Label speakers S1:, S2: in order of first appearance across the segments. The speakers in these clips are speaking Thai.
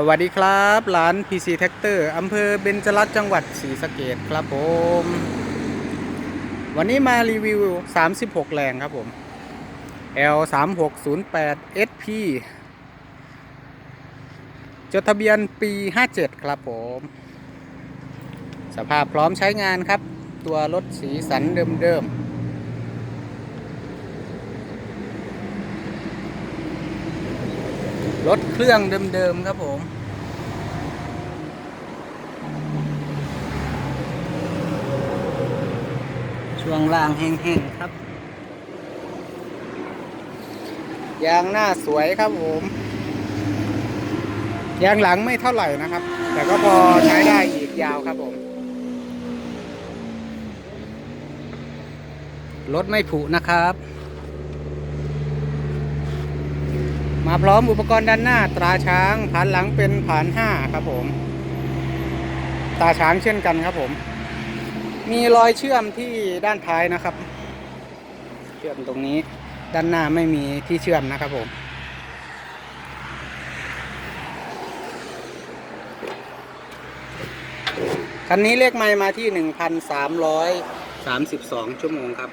S1: สวัสดีครับร้าน PC t r a c t o r อำเภอเบญจรัตน์จังหวัดศรีสะเกดครับผม วันนี้มารีวิว 36 แรงครับผม L 3 6 0 8 SP จดทะเบียนปี 57 ครับผม สภาพพร้อมใช้งานครับ ตัวรถสีสันเดิมๆ รถเครื่องเดิมๆครับผม ช่วงล่างแห้งๆครับ ยางหน้าสวยครับผม ยางหลังไม่เท่าไหร่นะครับ แต่ก็พอใช้ได้อีกยาวครับผม รถไม่ผุนะครับ มาพร้อมอุปกรณ์ด้านหน้าตราช้างผานหลังเป็นผานห้าครับผม ตาช้างเช่นกันครับผม มีรอยเชื่อมที่ด้านท้ายนะครับ เชื่อมตรงนี้ด้านหน้าไม่มีที่เชื่อมนะครับผมคันนี้เลขไมล์มาที่ 1,332 ชั่วโมงครับ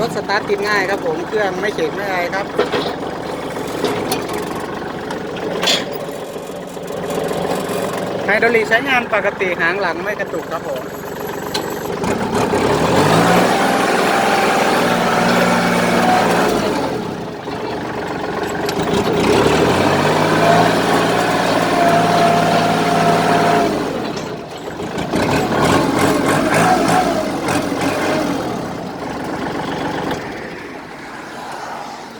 S1: รถส ตาร์ทติดง่ายครับผมเครื่องไม่เข็งไม่อะไรครับไฮดรอลิกใช้งานปกติหางหลังไม่กระตุกครับผม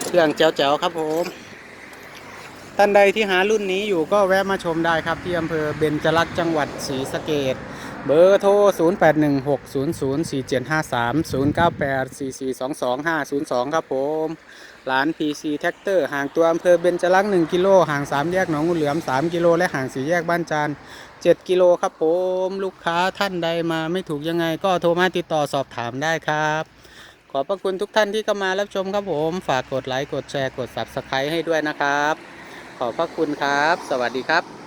S1: เครื่องแจ๋วๆครับผมท่านใดที่หารุ่นนี้อยู่ก็แวะมาชมได้ครับที่อำเภอเบญจรักษ์จังหวัดศรีสะเกดเบอร์โทร 0816004753 0984422502 ครับผมร้าน PC Tractor ห่างตัวอำเภอเบญจรักษ์1กิโลห่าง 3 แยกหนองงูเหลือม 3 กิโล และห่าง 4 แยกบ้านจาน 7 กิโลครับผม ลูกค้าท่านใดมาไม่ถูกยังไงก็โทรมาติดต่อสอบถามได้ครับ อบพระคุณทุกท่านที่เข้ามารับชมครับผม ฝากกดไลค์ กดแชร์ กด Subscribe ให้ด้วยนะครับ ขอบพระคุณครับ สวัสดีครับ